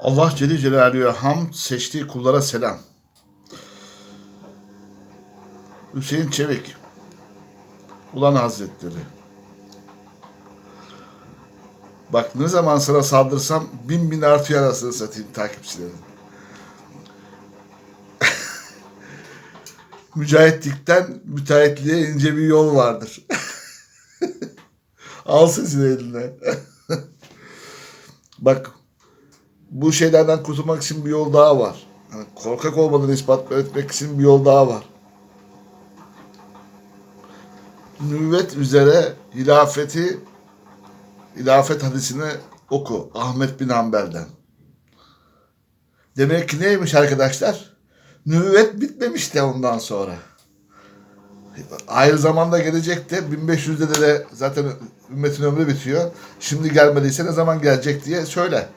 Allah Celle Celaluhu'ya ham seçtiği kullara selam. Hüseyin Çevik. Ulan Hazretleri. Bak ne zaman sana saldırsam bin bin artıyor arasını satayım takipçilerin. Mücahitlikten müteahhitliğe ince bir yol vardır. Al sesini eline. Bak bu şeylerden kurtulmak için bir yol daha var. Yani korkak olmadığını ispat etmek için bir yol daha var. Nüvvet üzere hilafeti hilafet hadisini oku Ahmet bin Hanbel'den. Demek ki neymiş arkadaşlar? Nüvvet bitmemiş de ondan sonra. Aynı zamanda gelecekti. 1500'de de, de zaten ümmetin ömrü bitiyor. Şimdi gelmediyse ne zaman gelecek diye söyle.